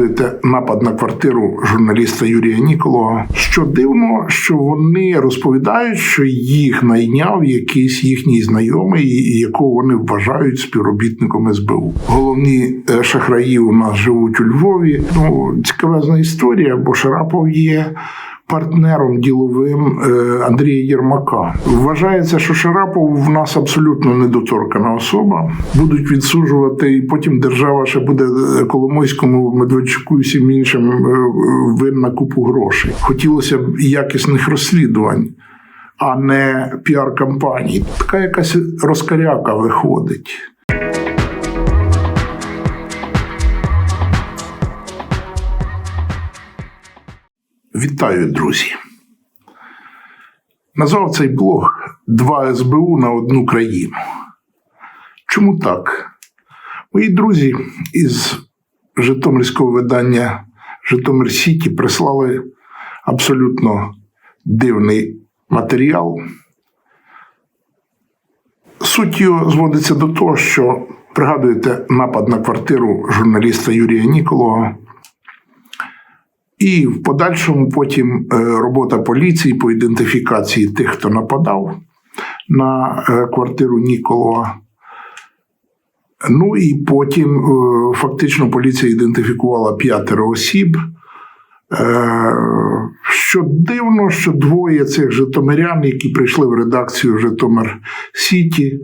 пригадуєте напад на квартиру журналіста Юрія Ніколова. Що дивно, що вони розповідають, що їх найняв якийсь їхній знайомий, якого вони вважають співробітником СБУ. Головні е, шахраї у нас живуть у Львові. Ну цікавезна історія, бо Шарапов є. Партнером діловим е, Андрія Єрмака вважається, що Шарапов в нас абсолютно недоторкана особа. Будуть відсуджувати, і потім держава ще буде е, Коломойському Медведчуку і всім іншим е, винна купу грошей. Хотілося б якісних розслідувань, а не піар-кампаній. Така якась розкаряка виходить. Вітаю, друзі. Назвав цей блог Два СБУ на одну країну. Чому так? Мої друзі із Житомирського видання Житомир Сіті прислали абсолютно дивний матеріал. Суть його зводиться до того, що пригадуєте напад на квартиру журналіста Юрія Ніколова. І в подальшому потім е, робота поліції по ідентифікації тих, хто нападав на е, квартиру Ніколова. Ну і потім е, фактично поліція ідентифікувала п'ятеро осіб. Що дивно, що двоє цих житомирян, які прийшли в редакцію Житомир Сіті,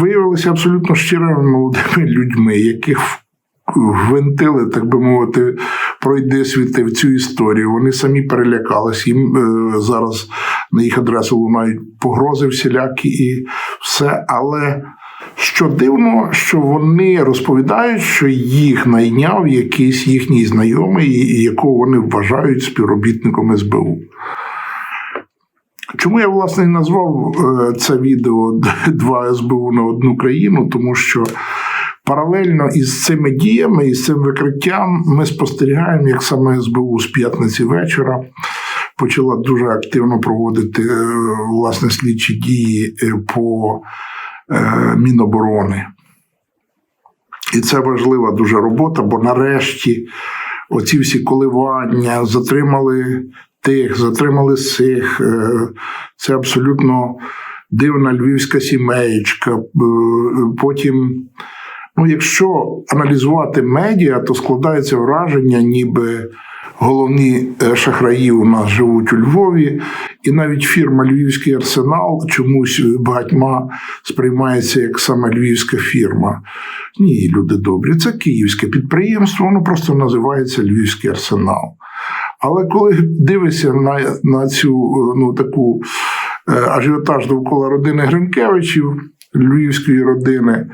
виявилися абсолютно щирими молодими людьми, яких ввинтили, так би мовити, пройди світи в цю історію. Вони самі перелякались. Їм е, зараз на їх адресу лунають погрози всілякі і все. Але що дивно, що вони розповідають, що їх найняв якийсь їхній знайомий, якого вони вважають співробітником СБУ. Чому я власне назвав е, це відео Два СБУ на одну країну? Тому що Паралельно із цими діями і з цим викриттям ми спостерігаємо, як саме СБУ з п'ятниці вечора почала дуже активно проводити е, власне слідчі дії е, по е, Міноборони. І це важлива дуже робота, бо нарешті оці всі коливання затримали тих, затримали сих. Це абсолютно дивна львівська сімеєчка. Потім. Ну, якщо аналізувати медіа, то складається враження, ніби головні е, шахраї у нас живуть у Львові, і навіть фірма Львівський арсенал чомусь багатьма сприймається як саме львівська фірма. Ні, люди добрі, це київське підприємство, воно просто називається Львівський арсенал. Але коли дивишся на на цю е, ну, таку е, ажіотаж довкола родини Гринкевичів, львівської родини,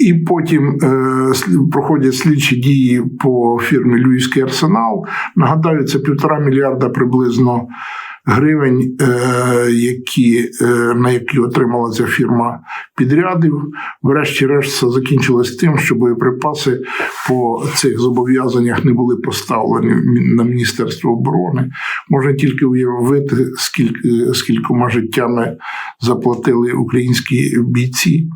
і потім е, проходять слідчі дії по фірмі Львівський арсенал. Нагадаю, це півтора мільярда приблизно гривень, е, які, е, на які отримала ця фірма підрядів. Врешті-решт це закінчилось тим, що боєприпаси по цих зобов'язаннях не були поставлені на Міністерство оборони. Можна тільки уявити, скільки скількома життями заплатили українські бійці.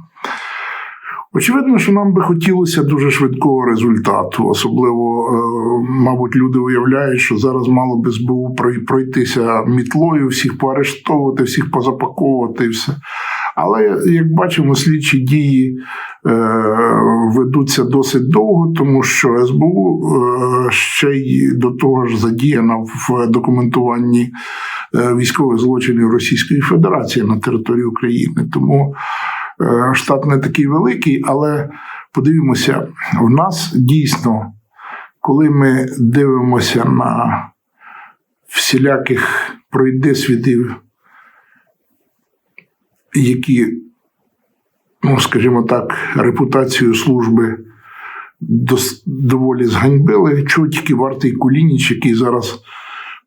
Очевидно, що нам би хотілося дуже швидкого результату. Особливо, е, мабуть, люди уявляють, що зараз мало би СБУ пройтися мітлою, всіх поарештовувати, всіх позапаковувати і все. Але як бачимо, слідчі дії е, ведуться досить довго, тому що СБУ е, ще й до того ж задіяна в документуванні військових злочинів Російської Федерації на території України. Тому штат не такий великий, але подивімося, в нас дійсно, коли ми дивимося на всіляких пройдисвідів, які, ну, скажімо так, репутацію служби доволі зганьбили, чого тільки вартий Кулініч, який зараз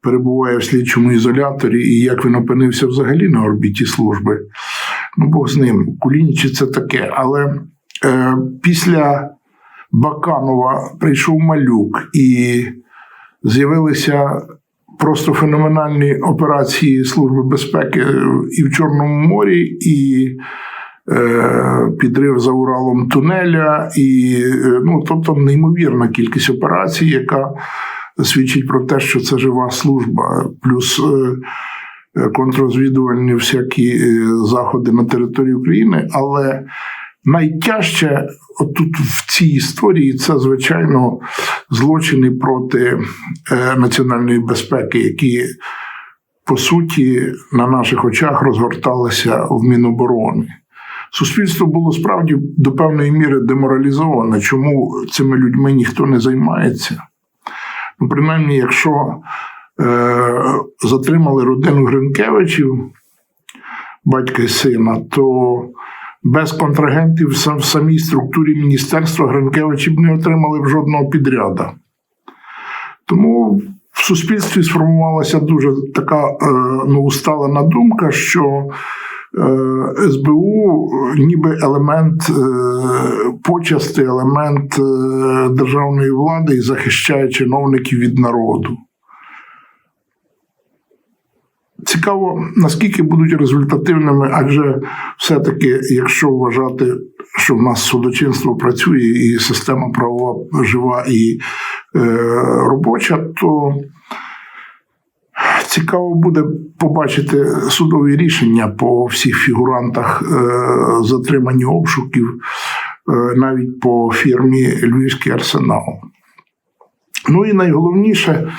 перебуває в слідчому ізоляторі, і як він опинився взагалі на орбіті служби ну Бог з ним, Кулінічі це таке. Але е, після Баканова прийшов малюк і з'явилися просто феноменальні операції Служби безпеки і в Чорному морі, і е, підрив за Уралом тунеля, і е, ну, тобто неймовірна кількість операцій, яка свідчить про те, що це жива служба, плюс е, е, контррозвідувальні всякі е, заходи на території України. Але найтяжче отут в цій історії це, звичайно, злочини проти е, національної безпеки, які по суті на наших очах розгорталися в Міноборони. Суспільство було справді до певної міри деморалізоване. Чому цими людьми ніхто не займається? Ну, принаймні, якщо затримали родину Гринкевичів, батька і сина, то без контрагентів в самій структурі міністерства Гринкевичі б не отримали б жодного підряда. Тому в суспільстві сформувалася дуже така е, ну, усталена думка, що е, СБУ ніби елемент е, почасти, елемент державної влади і захищає чиновників від народу. Цікаво, наскільки будуть результативними, адже все-таки, якщо вважати, що в нас судочинство працює, і система правова жива і е, робоча, то цікаво буде побачити судові рішення по всіх фігурантах е, затримані обшуків, е, навіть по фірмі Львівський арсенал. Ну і найголовніше.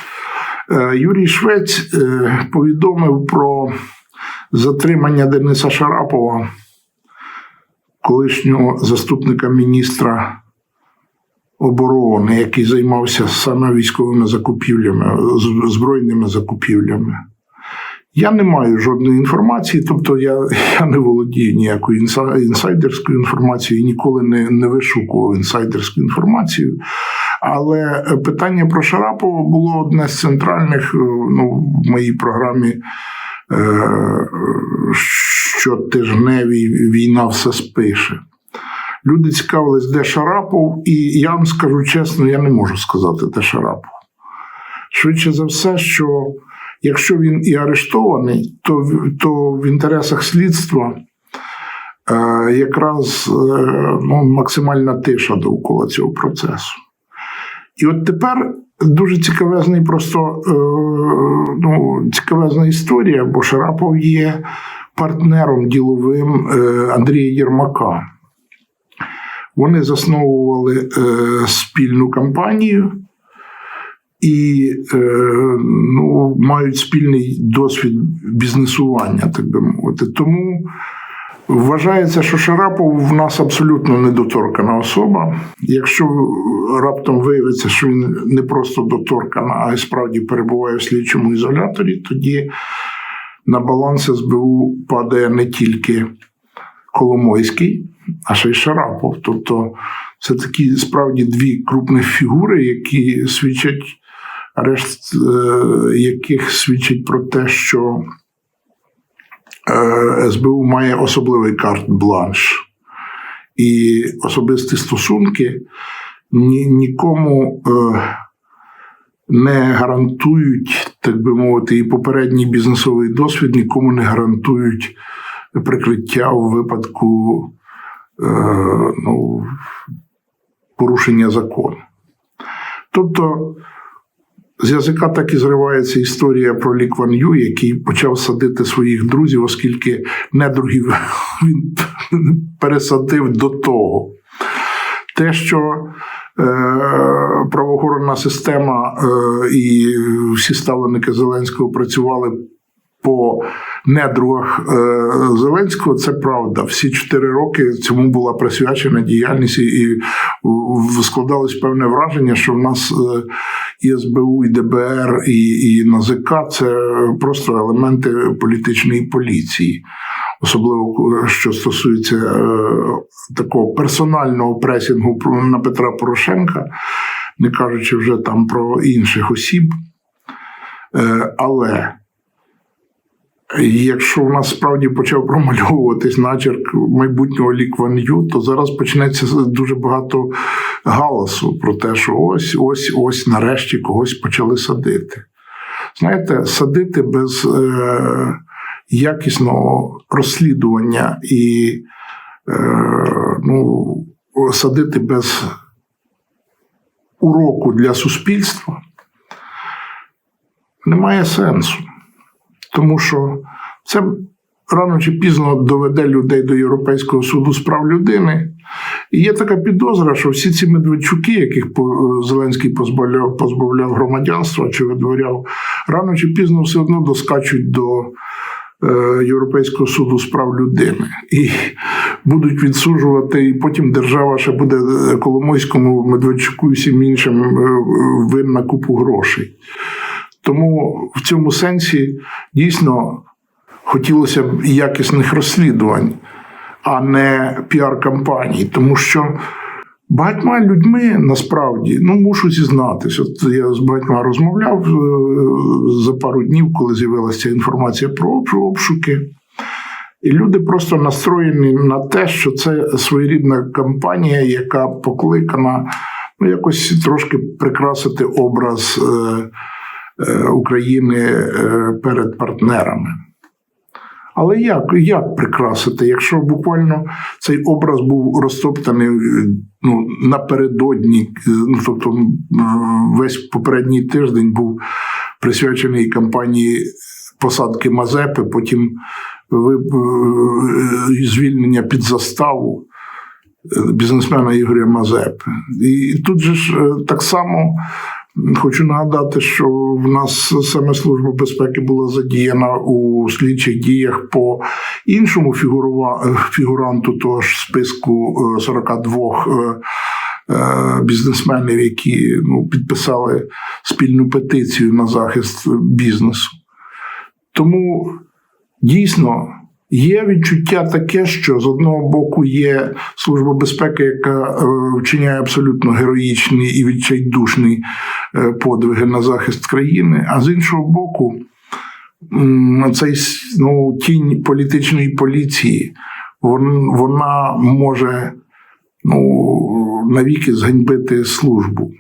Е, Юрій Швець е, повідомив про затримання Дениса Шарапова, колишнього заступника міністра оборони, який займався саме військовими закупівлями, збройними закупівлями. Я не маю жодної інформації, тобто я я не володію ніякою інсайдерською інформацією, ніколи не не вишукував інсайдерську інформацію. Але питання про Шарапова було одне з центральних е, ну, в моїй програмі. Е, щотижневій війна все спише. Люди цікавились, де Шарапов, і я вам скажу чесно, я не можу сказати, де Шарапов. Швидше за все, що якщо він і арештований, то то в інтересах слідства е, якраз е, ну, максимальна тиша довкола цього процесу. І от тепер дуже цікавезний, просто е, ну, цікавезна історія, бо Шарапов є партнером діловим е, Андрія Єрмака. Вони засновували е, спільну кампанію і ну, мають спільний досвід бізнесування, так би мовити. Тому Вважається, що Шарапов в нас абсолютно недоторкана особа. Якщо раптом виявиться, що він не просто доторкана, а й справді перебуває в слідчому ізоляторі, тоді на баланс СБУ падає не тільки Коломойський, а ще й Шарапов. Тобто це такі справді дві крупні фігури, які свідчать, арешт е, яких свідчить про те, що СБУ має особливий карт-бланш. І особисті стосунки ні, нікому е, не гарантують, так би мовити, і попередній бізнесовий досвід нікому не гарантують прикриття у випадку е, ну, порушення закону. Тобто з язика так і зривається історія про Лі Кван Ю, який почав садити своїх друзів, оскільки недругів він пересадив до того. Те, що е, правоохоронна система е, і всі ставленики Зеленського працювали по недругах е, Зеленського, це правда. Всі чотири роки цьому була присвячена діяльність, і складалось певне враження, що в нас е, і СБУ, і ДБР, і, і НАЗК це просто елементи політичної поліції. Особливо що стосується е, такого персонального пресінгу на Петра Порошенка, не кажучи вже там про інших осіб. Але Якщо у нас справді почав промальовуватись начерк майбутнього лікван'ю, то зараз почнеться дуже багато галасу про те, що ось ось ось нарешті когось почали садити. Знаєте, садити без е, якісного розслідування і ну, садити без уроку для суспільства немає сенсу. Тому що це рано чи пізно доведе людей до Європейського суду з прав людини. І є така підозра, що всі ці медведчуки, яких Зеленський позбавляв, позбавляв громадянства чи видворяв, рано чи пізно все одно доскачуть до е, Європейського суду з прав людини і будуть відсуджувати, і потім держава ще буде Коломойському, Медведчуку і всім іншим е, винна купу грошей. Тому в цьому сенсі дійсно хотілося б якісних розслідувань, а не піар-кампаній, тому що. Багатьма людьми насправді ну мушу зізнатися. От я з багатьма розмовляв е, за пару днів, коли з'явилася інформація про обшуки. І люди просто настроєні на те, що це своєрідна кампанія, яка покликана ну, якось трошки прикрасити образ е, України е, перед партнерами. Але як як прикрасити, якщо буквально цей образ був розтоптаний ну, напередодні, ну, тобто весь попередній тиждень був присвячений кампанії посадки Мазепи, потім е, звільнення під заставу е, бізнесмена Ігоря Мазепи. І тут же ж е, так само Хочу нагадати, що в нас саме служба безпеки була задіяна у слідчих діях по іншому фігуранту того ж списку 42 е, е, бізнесменів, які ну, підписали спільну петицію на захист бізнесу. Тому дійсно Є відчуття таке, що з одного боку є служба безпеки, яка е, вчиняє абсолютно героїчні і відчайдушні е, подвиги на захист країни, а з іншого боку, цей ну, тінь політичної поліції вона може ну, навіки зганьбити службу.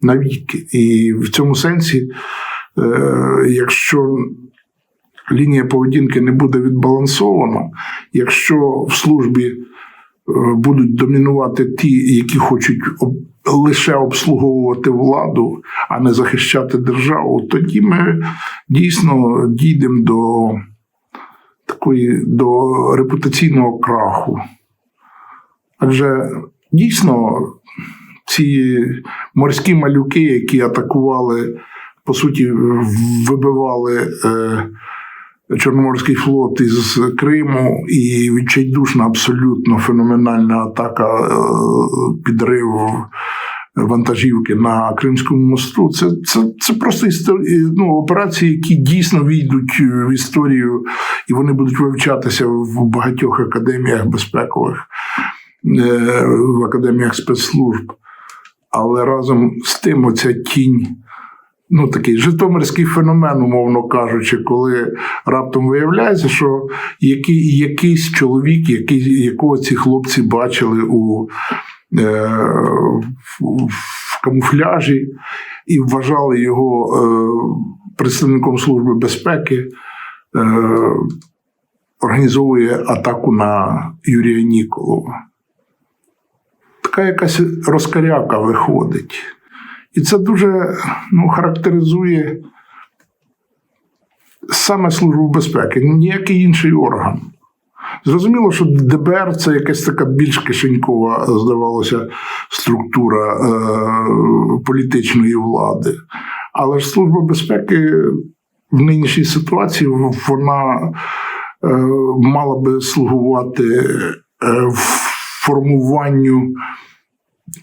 Навіки. І в цьому сенсі, е, якщо лінія поведінки не буде відбалансована, якщо в службі е, будуть домінувати ті, які хочуть лише обслуговувати владу, а не захищати державу, тоді ми дійсно дійдемо до такої до репутаційного краху. Адже дійсно ці морські малюки, які атакували, по суті, вибивали. Е, Чорноморський флот із Криму і відчайдушна абсолютно феноменальна атака, е, підрив вантажівки на Кримському мосту. Це це, це просто ну, операції, які дійсно війдуть в історію, і вони будуть вивчатися в багатьох академіях безпекових, е, в академіях спецслужб. Але разом з тим оця тінь ну такий житомирський феномен, умовно кажучи, коли раптом виявляється, що який, якийсь чоловік, який, якого ці хлопці бачили у е, в, в камуфляжі і вважали його е, представником Служби безпеки. Е, Організовує атаку на Юрія Ніколова. Така якась розкаряка виходить. І це дуже ну, характеризує саме Службу безпеки, ніякий інший орган. Зрозуміло, що ДБР це якась така більш кишенькова, здавалося, структура е, політичної влади. Але ж Служба безпеки в нинішній ситуації вона е, мала би слугувати е, формуванню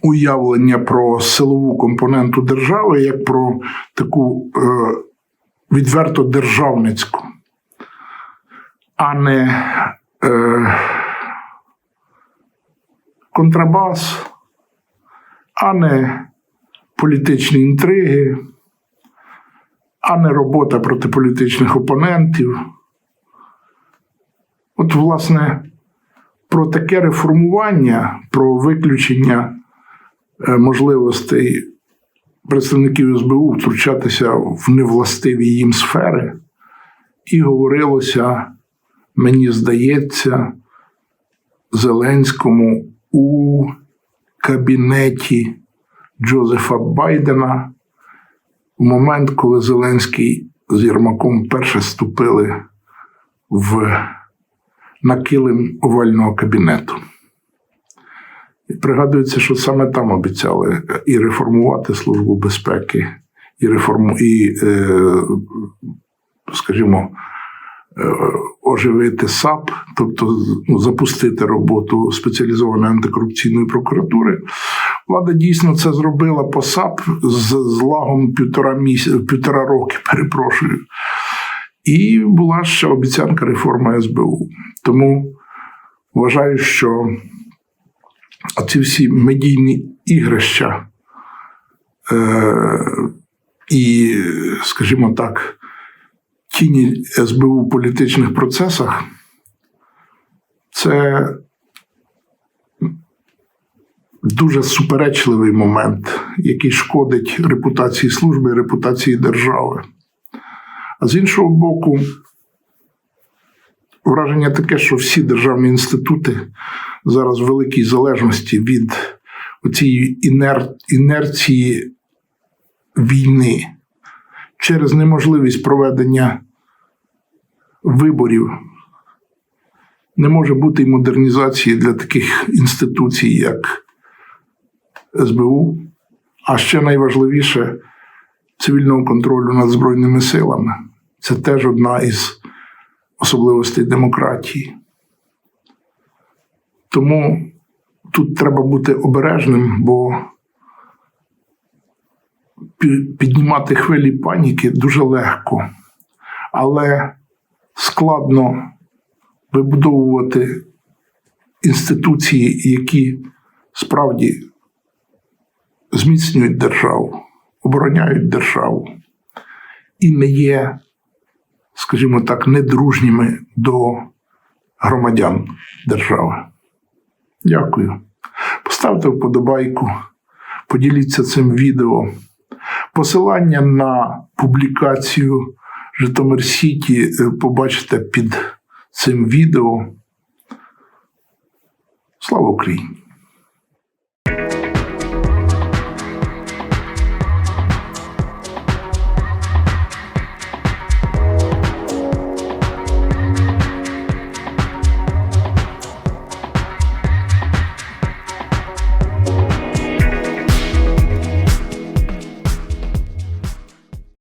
уявлення про силову компоненту держави як про таку е, відверто державницьку, а не е, контрабас, а не політичні інтриги, а не робота проти політичних опонентів. От, власне, про таке реформування, про виключення можливостей представників СБУ втручатися в невластиві їм сфери, і говорилося, мені здається, Зеленському у кабінеті Джозефа Байдена в момент, коли Зеленський з Єрмаком перше ступили в на килим овального кабінету. Пригадується, що саме там обіцяли і реформувати Службу безпеки, і реформу, і, е, скажімо, е, оживити САП, тобто ну, запустити роботу спеціалізованої антикорупційної прокуратури. Влада дійсно це зробила по САП з, з лагом півтора місяця, півтора роки, перепрошую. І була ще обіцянка реформи СБУ. Тому вважаю, що ці всі медійні ігрища е, і, скажімо так, тіні СБУ в політичних процесах це дуже суперечливий момент, який шкодить репутації служби і репутації держави. А з іншого боку, враження таке, що всі державні інститути зараз в великій залежності від цієї інер... інерції війни через неможливість проведення виборів. Не може бути й модернізації для таких інституцій, як СБУ, а ще найважливіше цивільного контролю над Збройними силами. Це теж одна із особливостей демократії. Тому тут треба бути обережним, бо піднімати хвилі паніки дуже легко, але складно вибудовувати інституції, які справді зміцнюють державу, обороняють державу і не є, скажімо так, недружніми до громадян держави. Дякую. Поставте вподобайку, поділіться цим відео. Посилання на публікацію Житомир Сіті е, побачите під цим відео. Слава Україні!